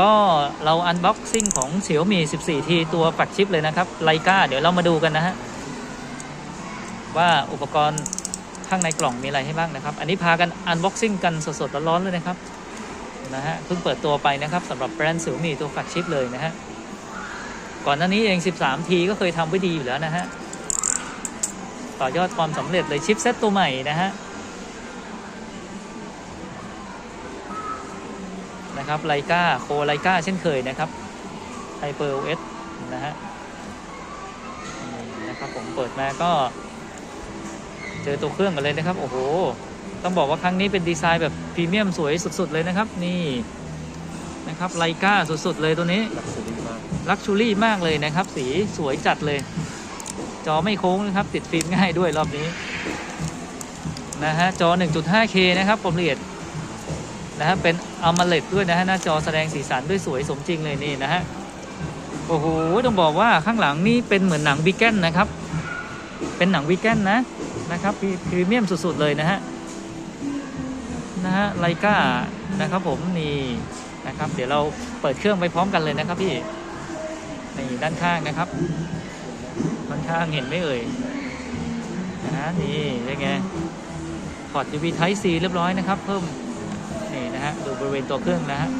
ก็เราอันบ็อกซิ่งของ Xiaomi 14T ตัวแฟลกชิปเลยนะครับไลกาเดี๋ยวเรามาดูกันนะฮะ ว่าอุปกรณ์ข้างในกล่องมีอะไรให้บ้างนะครับ อันนี้พากันอันบ็อกซิ่งกันสดๆร้อนๆเลยนะครับนะฮะเพิ่งเปิดตัวไปนะครับสำหรับแบรนด์ Xiaomi ตัวแฟลกชิปเลยนะฮะ ก่อนหน้านี้เอง 13T ก็เคยทำไว้ดีอยู่แล้วนะฮะ ต่อยอดความสำเร็จเลยชิปเซตตัวใหม่นะฮะ นะครับไลกาโคไลกาเช่นเคยนะครับไฮเปอร์เอสนะฮะนี่นะครับผมเปิดมาก็ เจอตัวเครื่องกันเลยนะครับ โอ้โห ต้องบอกว่าครั้งนี้เป็นดีไซน์แบบพรีเมียมสวยสุด ๆ เลยนะครับ นี่นะครับไลกาสุด ๆ เลยตัวนี้ลักซ์รี่มากลักชูรี่มากเลยนะครับ สีสวยจัดเลย จอไม่โค้งนะครับ ติดฟิล์มง่ายด้วยรอบนี้นะฮะจอ 1.5K นะครับความละเอียด นะฮะเป็นอัมาเลดด้วยนะฮะหน้าจอแสดงสีสันด้วยสวยสมจริงเลยนี่นะฮะโอ้โหต้องบอกว่าข้างหลังนี่เป็นเหมือนหนังวีแกนนะครับ เป็นหนังวีแกนนะนะครับพรีเมียมสุดๆเลยนะฮะนะฮะไลกานะครับผมนี่นะครับ เดี๋ยวเราเปิดเครื่องไปพร้อมกันเลยนะครับพี่นี่ด้านข้างนะครับด้านข้างเห็นไหมเอ่ยนะนี่เป็นไงพอร์ต USB Type C เรียบร้อยนะครับ เพิ่ม นี่นะฮะดูบริเวณตัวเครื่องนะฮะ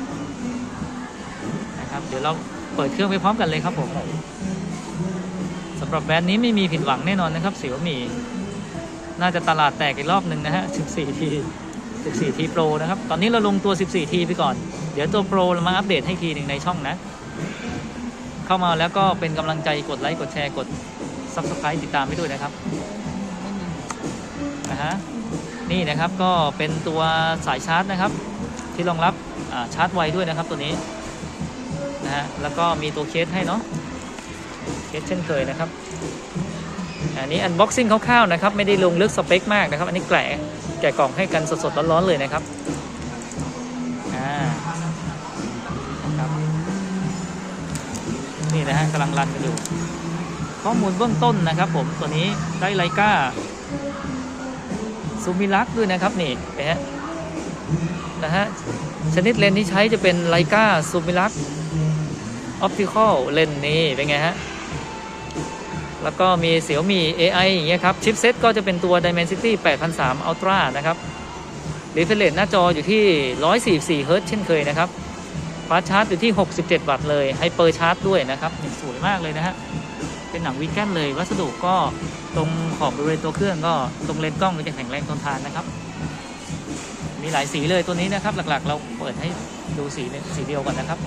นะครับ เดี๋ยวเราเปิดเครื่องไปพร้อมกันเลยครับผมสำหรับแบรนด์นี้ไม่มีผิดหวังแน่นอนนะครับเสี่ยวมีน่าจะตลาดแตกอีกรอบหนึ่งนะฮะ 14T 14T Pro นะครับ ตอนนี้เราลงตัว 14T ไปก่อน เดี๋ยวตัว Pro เรามาอัปเดตให้ทีหนึ่งในช่องนะ เข้ามาแล้วก็เป็นกำลังใจกดไลค์ กดแชร์ กด Subscribe ติดตามไปด้วยนะครับนะฮะ นี่นะครับก็เป็นตัวสายชาร์จนะครับ ที่รองรับชาร์จไวด้วยนะครับตัวนี้นะฮะแล้วก็มีตัวเคสให้เนาะเคสเช่นเคยนะครับอันนี้อันบ็อกซิ่งคร่าวๆนะครับไม่ได้ลงลึกสเปคมากนะครับ อันนี้แกะแกะกล่องให้กันสดๆร้อนๆเลยนะครับอ่านะครับนี่นะฮะกำลังรันกันอยู่ข้อมูลเบื้องต้นนะครับ ผมตัวนี้ได้ไลกา ซูมิลักด้วยนะครับนี่เห็นไหมฮะนะฮะชนิดเลนส์ที่ใช้จะเป็นไลกาซูมิลักออปติคอลเลนส์นี้เป็นไงฮะแล้วก็มีเสี่ยวมี AI อย่างเงี้ยครับ ชิปเซ็ตก็จะเป็นตัว Dimensity 8003 Ultra นะครับ Refresh หน้าจออยู่ที่ 144 Hz เช่นเคยนะครับฟาชาร์จอยู่ที่ 67 วัตต์เลยไฮเปอร์ชาร์จด้วยนะครับสวยมากเลยนะฮะ เป็นหนังวีแกนเลย วัสดุก็ ตรงขอบบริเวณตัวเครื่องก็ตรงเลนส์กล้องก็จะแข็งแรงทนทานนะครับ มีหลายสีเลยตัวนี้นะครับ หลักๆ เราเปิดให้ดูสีสีเดียวก่อนนะครับ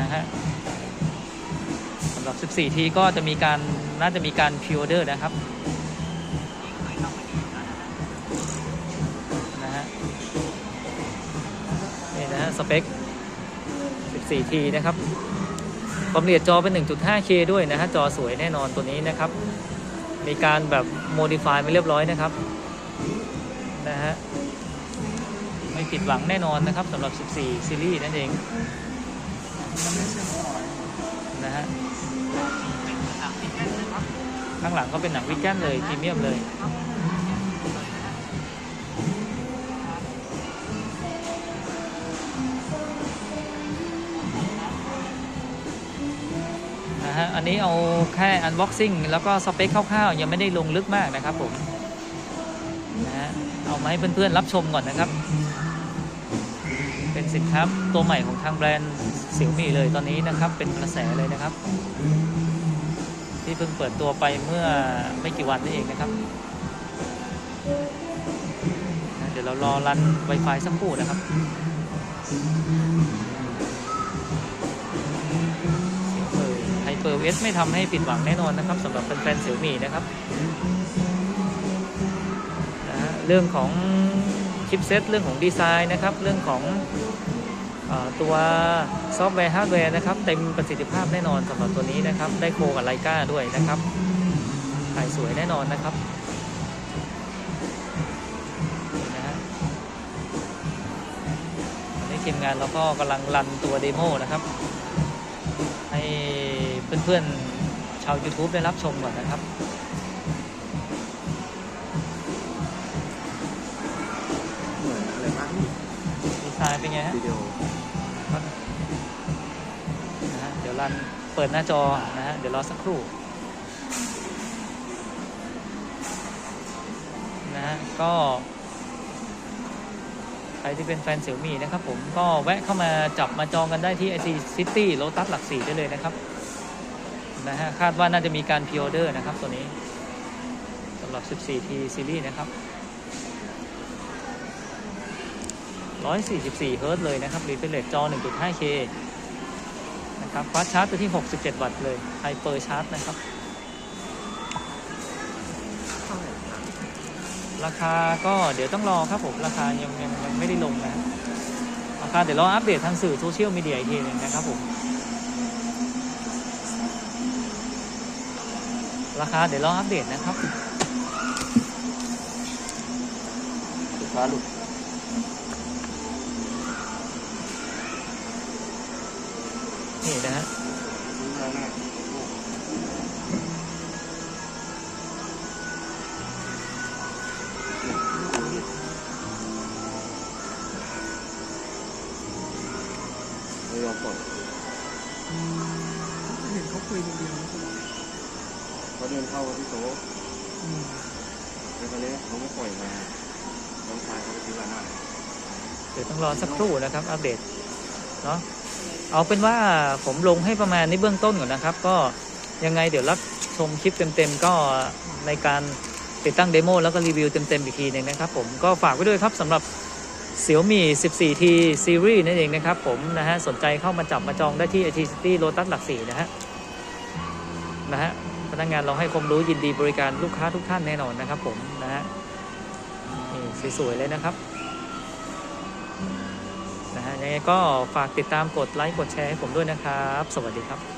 นะฮะสำหรับ 14 ทีก็จะมีการน่าจะมีการพิออเดอร์นะครับนะฮะนี่นะฮะสเปค 14T นะครับ ความละเอียดจอเป็น 1.5K ด้วยนะฮะจอสวยแน่นอนตัวนี้นะครับ มีการแบบโมดิฟายมาเรียบร้อยนะครับนะฮะไม่ผิดหวังแน่นอนนะครับสำหรับ 14 ซีรีส์นั่นเองนะฮะข้างหลังก็เป็นหนังวิกแกนเลยพรีเมียมเลย นะฮะ อันนี้เอาแค่ unboxing แล้วก็สเปคคร่าวๆ ยังไม่ได้ลงลึกมากนะครับผมนะฮะเอามาให้เพื่อนๆรับชมก่อนนะครับ เป็นสินค้าตัวใหม่ของทางแบรนด์เสี่ยวมี่เลยตอนนี้นะครับ เป็นกระแสเลยนะครับ ที่เพิ่งเปิดตัวไปเมื่อไม่กี่วันนี้เองนะครับ เดี๋ยวเรารอรัน Wi-Fi สักครู่นะครับ ไฮเปอร์เวสไม่ทำให้ผิดหวังแน่นอนนะครับสำหรับแฟนๆเสี่ยวมี่นะครับนะเรื่องของชิปเซตเรื่องของดีไซน์นะครับเรื่องของอตัวซอฟต์แวร์ฮาร์ดแวร์นะครับเต็มประสิทธิภาพแน่นอนสำหรับตัวนี้นะครับ ได้โคกับไลกาด้วยนะครับถ่ายสวยแน่นอนนะครับนี่นทีมงานเราก็กำลังรันตัวเดโมนะครับ เพื่อนๆ ชาว YouTube ได้รับชมก่อนนะครับ เหมือนอะไรบ้างดีไซน์เป็นไงฮะวิดีโอยวรันเปิดหน้าจอนะฮะเดี๋ยวรอสักครู่นะฮะก็ใครที่เป็นแฟนเสี่ยวมี่นะครับผมก็แวะเข้ามาจับมาจองกันได้ที่ IC City โ o ตัสหลักสี่ได้เลยนะครับ นะฮะ คาดว่าน่าจะมีการพิออเดอร์นะครับตัวนี้สำหรับ 14T Series นะครับ 144 เฮิร์ตเลยนะครับรีเฟรชจอ 1.5K นะครับฟาสชาร์จไปที่ 67 วัตต์เลยไฮเปอร์ชาร์จนะครับ ราคาก็เดี๋ยวต้องรอครับผม ราคายังยังยังไม่ได้ลงนะราคาเดี๋ยวรออัปเดตทางสื่อโซเชียลมีเดียอีกทีนึงนะครับผม ราคาเดี๋ยวรออัปเดตนะครับลูกค้าหลุดนี่นะฮะซื้อมาแน่ไม่ยอมปล่อยเห็นเขาคุยคนเดียวไม่ใช่ เหรอเขาเดินเข้ามาที่โต๊ะอืมแล้วตอนนี้เขาไม่ปล่อยมาน้องชายเขาไปซื้อมาหน้าเดี๋ยวต้องรอสักครู่นะครับ อัปเดตเนาะเอาเป็นว่าผมลงให้ประมาณนี้เบื้องต้นก่อนนะครับ ก็ยังไงเดี๋ยวรับชมคลิปเต็มๆก็ในการติดตั้งเดโมแล้วก็รีวิวเต็มๆอีกทีหนึงนะครับ ผมก็ฝากไว้ด้วยครับสำหรับ Xiaomi 14T Series นั่นเองนะครับผมนะฮะสนใจเข้ามาจับมาจองได้ที่ IT City Lotus หลักสี่นะฮะนะฮะ พนักงานเราให้ความรู้ยินดีบริการลูกค้าทุกท่านแน่นอนนะครับ ผมนะฮะนี่สวยๆเลยนะครับนะฮะยังไงก็ฝากติดตามกดไลค์กดแชร์ให้ผมด้วยนะครับ สวัสดีครับ